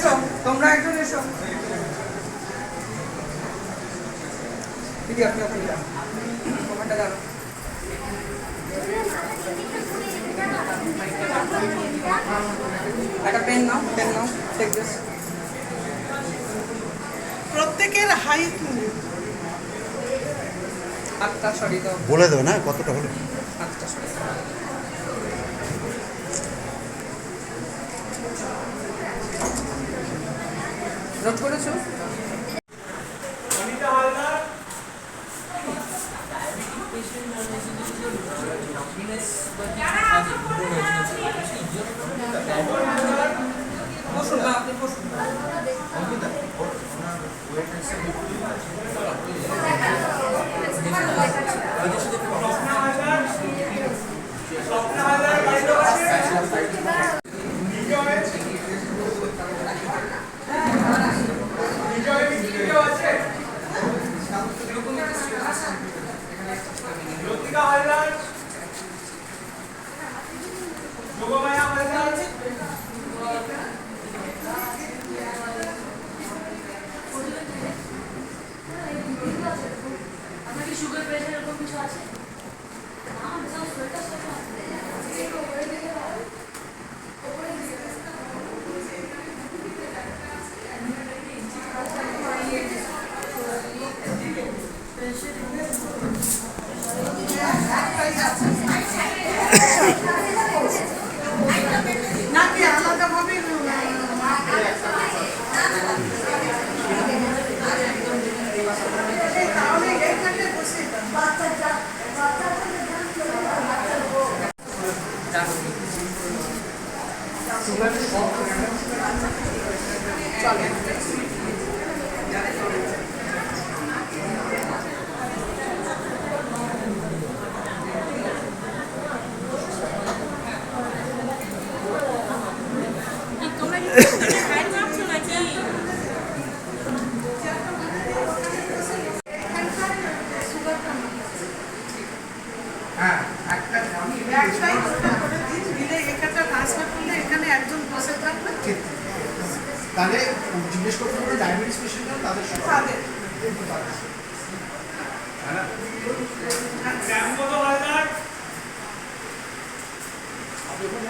এসো, তোমরা একজন এসো। দিদি আপনি আপনি একটা পেন পেন দিস প্রত্যেকের সরি বলে দেবে না, কতটা হলো? ¿No por eso? একটাই ওটা করে দিন দিলে এখানটা ট্রান্সফার করলে এখানে একজন বসে থাকবে। তাহলে জিজ্ঞেস করতে হবে ডায়াবেটিস পেশেন্টরা তাদের সঙ্গে। তাদের। শ্যামপদ হালদার অনুপম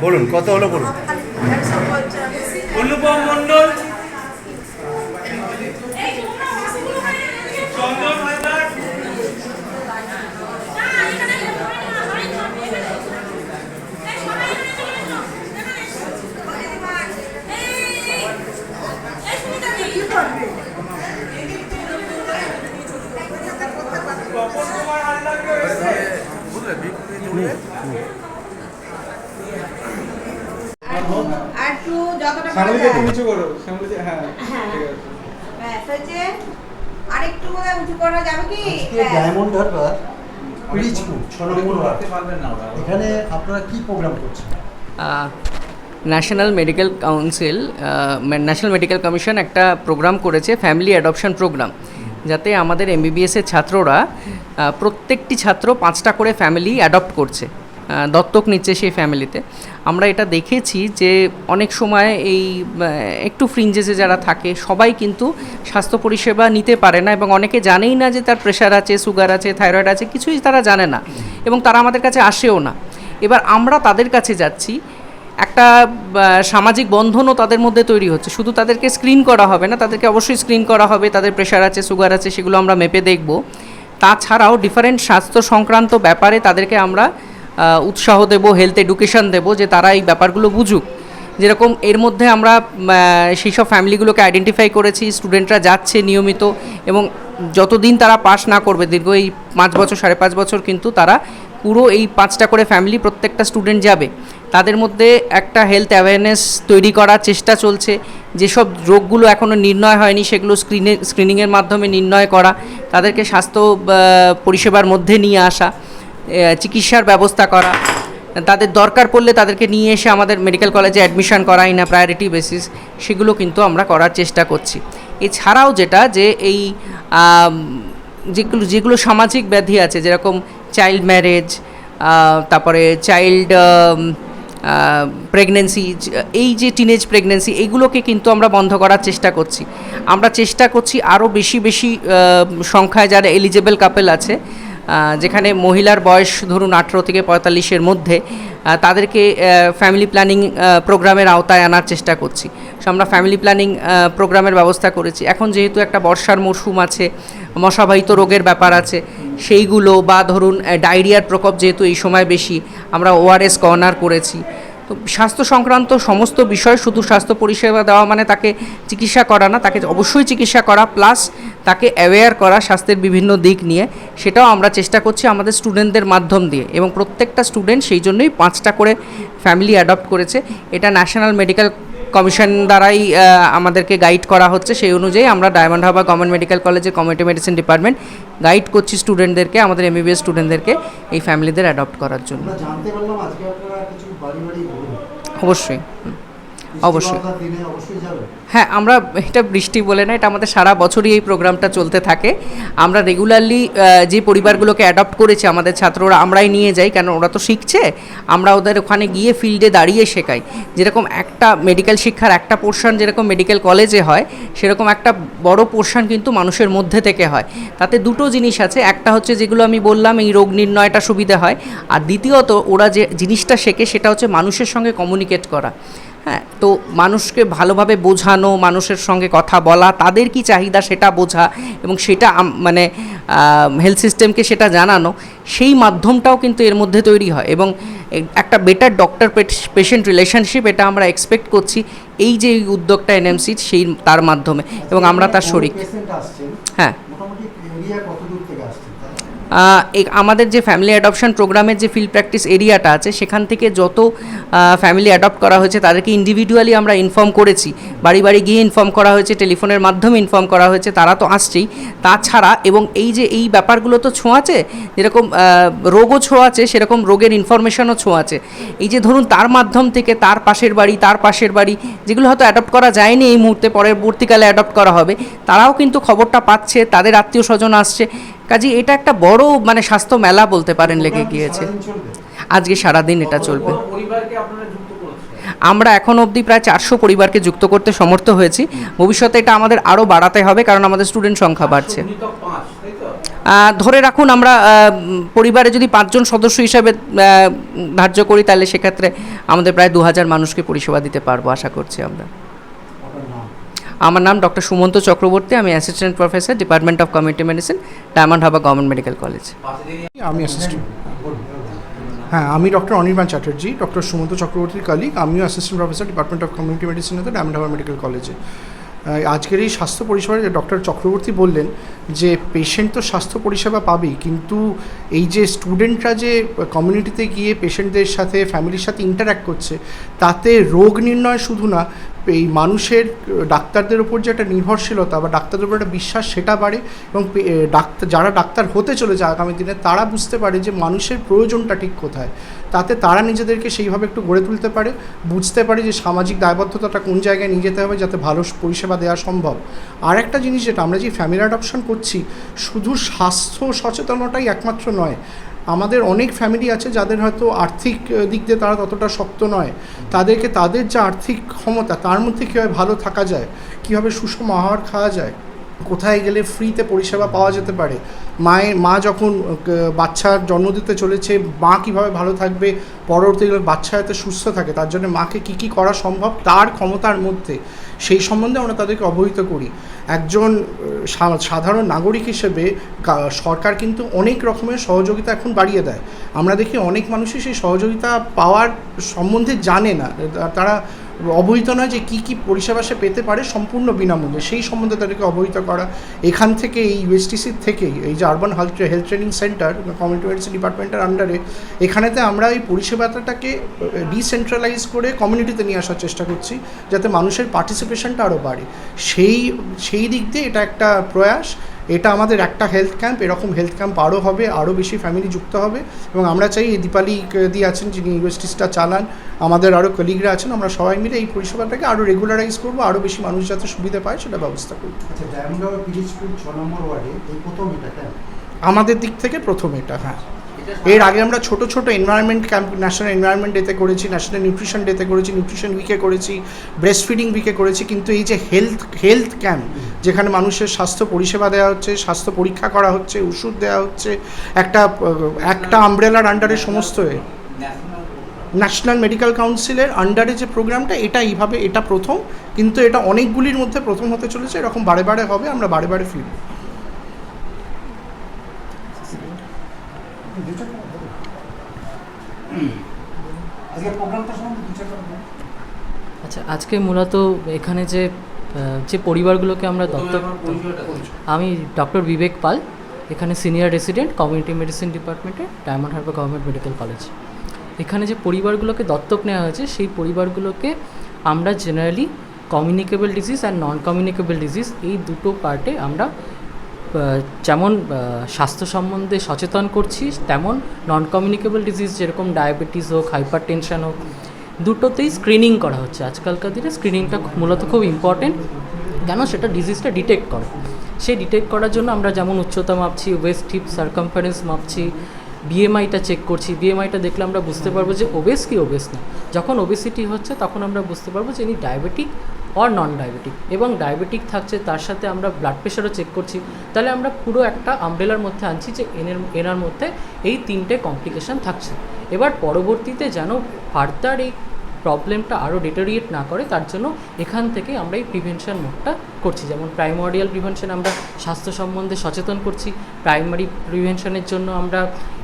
বলুন কত হলো বলুন। অনুপম যায়। একটু করো হ্যাঁ ঠিক আছে। ব্যাস হয়েছে। আর বোধহয় উঁচু করা যাবে কি? ডায়মন্ড হারবার এখানে আপনারা কি প্রোগ্রাম করছেন? National medical council national medical commission একটা প্রোগ্রাম করেছে ফ্যামিলি অ্যাডপশন প্রোগ্রাম যাতে আমাদের এমবিবিএসের ছাত্ররা প্রত্যেকটি ছাত্র পাঁচটা করে ফ্যামিলি অ্যাডপ্ট করছে। দত্তক নিচ্ছে সেই ফ্যামিলিতে। আমরা এটা দেখেছি যে অনেক সময় এই একটু ফ্রিঞ্জেসে যারা থাকে, সবাই কিন্তু স্বাস্থ্য পরিষেবা নিতে পারে না এবং অনেকে জানেই না যে তার প্রেশার আছে সুগার আছে থাইরয়েড আছে, কিছুই তারা জানে না এবং তারা আমাদের কাছে আসেও না। এবার আমরা তাদের কাছে যাচ্ছি, একটা সামাজিক বন্ধনও তাদের মধ্যে তৈরি হচ্ছে। শুধু তাদেরকে স্ক্রিন করা হবে না, তাদেরকে অবশ্যই স্ক্রিন করা হবে, তাদের প্রেশার আছে সুগার আছে, সেগুলো আমরা মেপে দেখব। তাছাড়াও ডিফারেন্ট স্বাস্থ্য সংক্রান্ত ব্যাপারে তাদেরকে আমরা উৎসাহ দেব হেলথ এডুকেশন দেব যে তারা এই ব্যাপারগুলো বুঝুক। যেরকম এর মধ্যে আমরা সেই সব ফ্যামিলিগুলোকে আইডেন্টিফাই করেছি স্টুডেন্টরা যাচ্ছে নিয়মিত এবং যতদিন তারা পাশ না করবে, দীর্ঘ এই পাঁচ বছর, সাড়ে পাঁচ বছর কিন্তু তারা পুরো এই পাঁচটা করে ফ্যামিলি প্রত্যেকটা স্টুডেন্ট যাবে। তাদের মধ্যে একটা হেলথ অ্যাওয়ারনেস তৈরি করার চেষ্টা চলছে। যেসব রোগগুলো এখনও নির্ণয় হয়নি, সেগুলো স্ক্রিনে স্ক্রিনিংয়ের মাধ্যমে নির্ণয় করা, তাদেরকে স্বাস্থ্য পরিষেবার মধ্যে নিয়ে আসা। চিকিৎসার ব্যবস্থা করা। তাদের দরকার পড়লে তাদেরকে নিয়ে এসে আমাদের মেডিকেল কলেজে অ্যাডমিশন করাই না প্রায়োরিটি বেসিস সেগুলো কিন্তু আমরা করার চেষ্টা করছি। এছাড়াও যেটা যে এই যেগুলো যেগুলো সামাজিক ব্যাধি আছে, যেরকম চাইল্ড ম্যারেজ তারপরে চাইল্ড প্রেগনেন্সি এই যে টিনেজ প্রেগনেন্সি এইগুলোকে কিন্তু আমরা বন্ধ করার চেষ্টা করছি। আমরা চেষ্টা করছি আরও বেশি বেশি সংখ্যায় যারা এলিজেবল কাপেল আছে যেখানে মহিলার বয়স ধরুন আঠেরো থেকে পঁয়তাল্লিশের মধ্যে তাদেরকে ফ্যামিলি প্ল্যানিং প্রোগ্রামের আওতায় আনার চেষ্টা করছি। সো আমরা ফ্যামিলি প্ল্যানিং প্রোগ্রামের ব্যবস্থা করেছি। এখন যেহেতু একটা বর্ষার মরশুম আছে, মশাবাহিত রোগের ব্যাপার আছে, সেইগুলো বা ধরুন ডায়রিয়ার প্রকোপ যেহেতু এই সময় বেশি, আমরা ওআরএস কর্নার করেছি। তো স্বাস্থ্য সংক্রান্ত সমস্ত বিষয়, শুধু স্বাস্থ্য পরিষেবা দেওয়া মানে তাকে চিকিৎসা করা না, তাকে অবশ্যই চিকিৎসা করা প্লাস তাকে অ্যাওয়্যার করা স্বাস্থ্যের বিভিন্ন দিক নিয়ে। সেটাও আমরা চেষ্টা করছি আমাদের স্টুডেন্টদের মাধ্যম দিয়ে এবং প্রত্যেকটা স্টুডেন্ট সেই জন্যই পাঁচটা করে ফ্যামিলি অ্যাডপ্ট করেছে। এটা ন্যাশনাল মেডিকেল কমিশন দ্বারাই আমাদেরকে গাইড করা হচ্ছে। সেই অনুযায়ী আমরা ডায়মন্ড হারবার গভর্নমেন্ট মেডিকেল কলেজের কমিউনিটি মেডিসিন ডিপার্টমেন্ট গাইড করছি স্টুডেন্টদেরকে আমাদের এমবিবিএস স্টুডেন্টদেরকে এই ফ্যামিলিদের অ্যাডপ্ট করার জন্য। জানতে পারলাম আজকে অবশ্যই। অবশ্যই। হ্যাঁ আমরা এটা বৃষ্টি বলে না এটা আমাদের সারা বছরই এই প্রোগ্রামটা চলতে থাকে। আমরা রেগুলারলি যে পরিবারগুলোকে অ্যাডপ্ট করেছে আমাদের ছাত্ররা আমরাই নিয়ে যাই কেন ওরা তো শিখছে। আমরা ওদের ওখানে গিয়ে ফিল্ডে দাঁড়িয়ে শেখাই। যেরকম একটা মেডিকেল শিক্ষার একটা পোর্শন যেরকম মেডিকেল কলেজে হয় সেরকম একটা বড় পোর্শন কিন্তু মানুষের মধ্যে থেকে হয়। তাতে দুটো জিনিস আছে। একটা হচ্ছে যেগুলো আমি বললাম এই রোগ নির্ণয়টা সুবিধা হয়। আর দ্বিতীয়ত ওরা যে জিনিসটা শেখে সেটা হচ্ছে মানুষের সঙ্গে কমিউনিকেট করা। হ্যাঁ তো মানুষকে ভালোভাবে বোঝানো মানুষের সঙ্গে কথা বলা তাদের কি চাহিদা সেটা বোঝা এবং সেটা মানে হেলথ সিস্টেমকে সেটা জানানো সেই মাধ্যমটাও কিন্তু এর মধ্যে তৈরি হয় এবং একটা বেটার ডক্টর পেশেন্ট রিলেশনশিপ এটা আমরা এক্সপেক্ট করছি এই যে উদ্যোগটা এনএমসির সেই তার মাধ্যমে এবং আমরা তার শরিক। আসছেন হ্যাঁ। আমাদের যে ফ্যামিলি অ্যাডপশন প্রোগ্রামের যে ফিল্ড প্র্যাকটিস এরিয়াটা আছে, সেখান থেকে যত ফ্যামিলি অ্যাডপ্ট করা হয়েছে, তাদেরকে ইন্ডিভিজুয়ালি আমরা ইনফর্ম করেছি। বাড়ি বাড়ি গিয়ে ইনফর্ম করা হয়েছে টেলিফোনের মাধ্যমে ইনফর্ম করা হয়েছে, তারা তো আসছেই। তাছাড়া, এবং এই যে এই ব্যাপারগুলো তো ছোঁয়াচে, যেরকম রোগও ছোঁয়াচে, সেরকম রোগের ইনফরমেশনও ছোঁয়াচে। এই যে ধরুন, তার মাধ্যম থেকে তার পাশের বাড়ি, তার পাশের বাড়ি, যেগুলো হয়তো অ্যাডপ্ট করা যায়নি এই মুহূর্তে, পরবর্তীকালে অ্যাডপ্ট করা হবে, তারাও কিন্তু খবরটা পাচ্ছে, তাদের আত্মীয় স্বজন আসছে। কাজে, এটা একটা বড় মানে স্বাস্থ্য মেলা বলতে পারেন লেগে গিয়েছে। আজকে সারাদিন এটা চলবে। আমরা এখন অবধি প্রায় চারশো পরিবারকে যুক্ত করতে সমর্থ হয়েছি। ভবিষ্যতে এটা আমাদের আরও বাড়াতে হবে, কারণ আমাদের স্টুডেন্ট সংখ্যা বাড়ছে। ধরে রাখুন আমরা পরিবারে যদি পাঁচজন সদস্য হিসাবে ধার্য করি, তাহলে সেক্ষেত্রে আমাদের প্রায় দু হাজার মানুষকে পরিষেবা দিতে পারব, আশা করছি আমরা। আমার নাম ডক্টর সুমন্ত চক্রবর্তী, আমি assistant professor department of community medicine Diamond হাবা গভর্নমেন্ট মেডিকেল কলেজ আমি হ্যাঁ আমি ডক্টর অনির্বাণ চ্যাটার্জি, ডক্টর সুমন্ত চক্রবর্তীর কালিক আমিও assistant professor department of community মেডিসিনেতে Diamond Harbour medical কলেজে আজকের এই স্বাস্থ্য পরিষেবায় ডক্টর চক্রবর্তী বললেন যে পেশেন্ট তো স্বাস্থ্য পরিষেবা পাবেই, কিন্তু এই যে স্টুডেন্টরা যে কমিউনিটিতে গিয়ে পেশেন্টদের সাথে ফ্যামিলির সাথে ইন্টারাক্ট করছে, তাতে রোগ নির্ণয় শুধু না এই মানুষের, ডাক্তারদের উপর যে একটা নির্ভরশীলতা বা ডাক্তারদের উপর একটা বিশ্বাস, সেটা বাড়ে এবং ডাক্তার, যারা ডাক্তার হতে চলেছে আগামী দিনে, তারা বুঝতে পারে যে মানুষের প্রয়োজনটা ঠিক কোথায়। তাতে তারা নিজেদেরকে সেইভাবে একটু গড়ে তুলতে পারে, বুঝতে পারে যে সামাজিক দায়বদ্ধতাটা কোন জায়গায় নিয়ে যেতে হবে যাতে ভালো পরিষেবা দেওয়া সম্ভব। আর একটা জিনিস যেটা আমরা যে ফ্যামিলি অ্যাডপশন করছি, শুধু স্বাস্থ্য সচেতনতাই একমাত্র নয় আমাদের অনেক ফ্যামিলি আছে যাদের হয়তো আর্থিক দিক দিয়ে তারা ততটা শক্ত নয়। তাদেরকে, তাদের যে আর্থিক ক্ষমতা, তার মধ্যে কীভাবে ভালো থাকা যায়, কীভাবে সুষম আহার খাওয়া যায় কোথায় গেলে ফ্রিতে পরিষেবা পাওয়া যেতে পারে? মায়ের মা যখন বাচ্চার জন্ম দিতে চলেছে, মা কীভাবে ভালো থাকবে? পরবর্তীকালে বাচ্চা যাতে সুস্থ থাকে, তার জন্য মাকে কী কী করা সম্ভব? তার ক্ষমতার মধ্যে। সেই সম্বন্ধে আমরা তাদেরকে অবহিত করি। একজন সাধারণ নাগরিক হিসেবে সরকার কিন্তু অনেক রকমের সহযোগিতা এখন বাড়িয়ে দেয়। আমরা দেখি অনেক মানুষই সেই সহযোগিতা পাওয়ার সম্বন্ধে জানে না। তারা অবহিত নয় যে কী কী পরিষেবা সে পেতে পারে সম্পূর্ণ বিনামূল্যে। সেই সম্বন্ধে তাদেরকে অবহিত করা। এখান থেকে এই ইউএসটিসির থেকেই এই যে urban health health training centre community medicine ডিপার্টমেন্টের আন্ডারে এখানেতে আমরা এই পরিষেবাটাকে ডিসেন্ট্রালাইজ করে কমিউনিটিতে নিয়ে আসার চেষ্টা করছি, যাতে মানুষের পার্টিসিপেশনটা আরও বাড়ে। সেই সেই দিক দিয়ে এটা একটা প্রয়াস। এটা আমাদের একটা হেলথ ক্যাম্প এরকম হেলথ ক্যাম্প আরও হবে আরও বেশি ফ্যামিলি যুক্ত হবে। এবং আমরা চাই এই দীপালি দি আছেন যিনি ইউনিভার্সিটিসটা চালান আমাদের আরও কলিগরা আছেন আমরা সবাই মিলে এই পরিষেবাটাকে আরও রেগুলারাইজ করব আরও বেশি মানুষ যাতে সুবিধা পায় সেটা ব্যবস্থা করব। আচ্ছা ডায়মন্ড হারবার পিরিজপুর ছ নম্বর ওয়ার্ডে এই প্রথম এটা আমাদের দিক থেকে প্রথম এটা হ্যাঁ। এর আগে আমরা ছোট ছোট এনভায়রনমেন্ট ক্যাম্প ন্যাশনাল এনভায়রনমেন্ট ডেতে করেছি ন্যাশনাল নিউট্রিশন ডেতে করেছি নিউট্রিশন উইকে করেছি ব্রেস্ট ফিডিং উইকে করেছি কিন্তু এই যে হেলথ হেলথ ক্যাম্প যেখানে মানুষের স্বাস্থ্য পরিষেবা দেওয়া হচ্ছে স্বাস্থ্য পরীক্ষা করা হচ্ছে ওষুধ দেওয়া হচ্ছে একটা একটা আমব্রেলার আন্ডারে সমস্ত ন্যাশনাল মেডিকেল কাউন্সিলের আন্ডারে যে প্রোগ্রামটা এটা এইভাবে এটা প্রথম কিন্তু এটা অনেকগুলির মধ্যে প্রথম হতে চলেছে এরকম বারে বারে হবে আমরা বারে বারে ফিরব। আচ্ছা আজকে মূলত এখানে যে যে পরিবারগুলোকে আমরা দত্তক। আমি ডক্টর বিবেক পাল এখানে সিনিয়র রেসিডেন্ট কমিউনিটি মেডিসিন ডিপার্টমেন্টে Diamond Harbour government medical college এখানে যে পরিবারগুলোকে দত্তক নেওয়া হয়েছে সেই পরিবারগুলোকে আমরা generally communicable disease and non communicable disease এই দুটো পার্টে আমরা যেমন স্বাস্থ্য সম্বন্ধে সচেতন করছি তেমন নন কমিউনিকেবল ডিজিজ যেরকম ডায়াবেটিস হোক হাইপার টেনশন হোক দুটোতেই স্ক্রিনিং করা হচ্ছে। আজকালকার দিনে স্ক্রিনিংটা মূলত খুব ইম্পর্টেন্ট কেন? সেটা ডিজিজটা ডিটেক্ট করে। সেই ডিটেক্ট করার জন্য আমরা যেমন উচ্চতা মাপছি ওয়েস্ট হিপ সার্কামফারেন্স মাপছি বিএমআইটা চেক করছি। বিএমআইটা দেখলে আমরা বুঝতে পারব যে ওবেস কি ওবেস না। যখন ওবেসিটি হচ্ছে, তখন আমরা বুঝতে পারব যে ইনি ডায়াবেটিক অর নন ডায়াবেটিক এবং ডায়াবেটিক থাকছে, তার সাথে আমরা ব্লাড প্রেশারও চেক করছি। তাহলে আমরা পুরো একটা আমব্রেলার মধ্যে আনছি যে এনের, এনার মধ্যে এই তিনটে কমপ্লিকেশন থাকছে। এবার পরবর্তীতে যেন ফার্দার এই প্রবলেমটা আরও ডিটোরিয়েট না করে, তার জন্য এখান থেকে আমরা এই প্রিভেনশন মোডটা করছি। যেমন প্রাইমোরিয়াল প্রিভেনশন আমরা স্বাস্থ্য সম্বন্ধে সচেতন করছি প্রাইমারি প্রিভেনশনের জন্য আমরা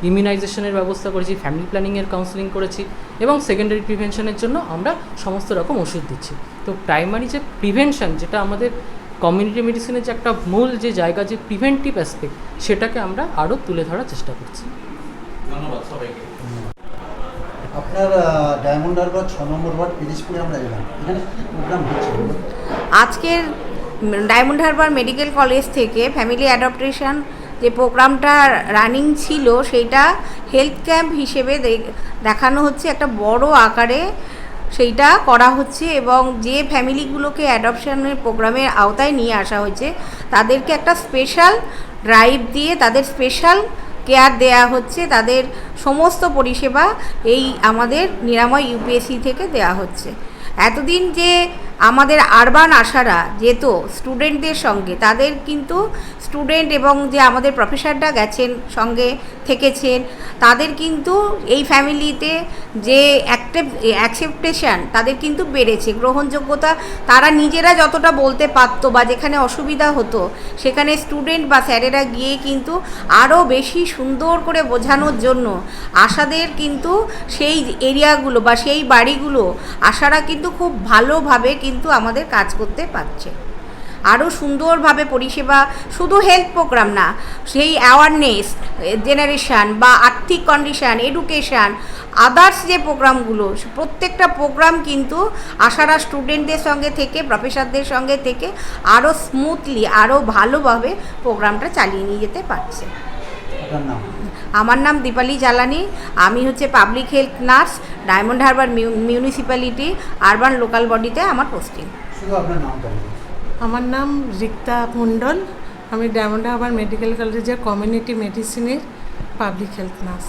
ইমিউনাইজেশনের ব্যবস্থা করেছি ফ্যামিলি প্ল্যানিংয়ের কাউন্সিলিং করেছি এবং সেকেন্ডারি প্রিভেনশনের জন্য আমরা সমস্ত রকম ওষুধ দিচ্ছি। তো প্রাইমারি যে প্রিভেনশন যেটা আমাদের কমিউনিটি মেডিসিনের যে একটা মূল যে জায়গা, যে প্রিভেন্টিভ অ্যাসপেক্ট সেটাকে আমরা আরও তুলে ধরার চেষ্টা করছি। ধন্যবাদ সবাইকে। আপনার ডায়মন্ড হারবার নম্বর ওয়ার্ড আমরা এলাম। এখানে প্রোগ্রাম হচ্ছে? আজকের ডায়মন্ড হারবার মেডিকেল কলেজ থেকে ফ্যামিলি অ্যাডপ্টেশন যে প্রোগ্রামটা রানিং ছিল, সেইটা হেলথ ক্যাম্প হিসেবে দেখানো হচ্ছে, একটা বড় আকারে সেইটা করা হচ্ছে এবং যে ফ্যামিলিগুলোকে অ্যাডপশনের প্রোগ্রামের আওতায় নিয়ে আসা হয়েছে, তাদেরকে একটা স্পেশাল ড্রাইভ দিয়ে, তাদের স্পেশাল কেয়ার দেয়া হচ্ছে, তাদের সমস্ত পরিষেবা এই আমাদের নিরাময় ইউপিএসসি থেকে দেয়া হচ্ছে। এতদিন যে আমাদের আরবান আশারা যেত স্টুডেন্টদের সঙ্গে, তাদের কিন্তু স্টুডেন্ট এবং যে আমাদের প্রফেসররা গেছেন, সঙ্গে থেকেছেন, তাদের কিন্তু এই ফ্যামিলিতে যে অ্যাকসেপ্টেশন তাদের কিন্তু বেড়েছে, গ্রহণযোগ্যতা তারা নিজেরা যতটা বলতে পারতো বা যেখানে অসুবিধা হতো, সেখানে স্টুডেন্ট বা স্যারেরা গিয়ে কিন্তু আরও বেশি সুন্দর করে বোঝানোর জন্য আশাদের কিন্তু সেই এরিয়াগুলো বা সেই বাড়িগুলো আশারা কিন্তু খুব ভালোভাবে কিন্তু আমাদের কাজ করতে পারছে। আরও সুন্দরভাবে পরিষেবা, শুধু হেলথ প্রোগ্রাম না, সেই অ্যাওয়ারনেস জেনারেশান বা আর্থিক কন্ডিশান এডুকেশান আদার্স যে প্রোগ্রামগুলো প্রত্যেকটা প্রোগ্রাম কিন্তু আশারা স্টুডেন্টদের সঙ্গে থেকে প্রফেসরদের সঙ্গে থেকে আরও স্মুথলি আরও ভালোভাবে প্রোগ্রামটা চালিয়ে নিয়ে যেতে পারছে। আমার নাম দীপালি জ্বালানি আমি হচ্ছে public health nurse Diamond Harbour municipality urban local বডিতে আমার পোস্টিং শুধু আপনার নামটা বলুন আমার নাম রিক্তা মণ্ডল আমি ডায়মন্ড হারবার মেডিকেল কলেজের কমিউনিটি মেডিসিনের পাবলিক হেলথ নার্স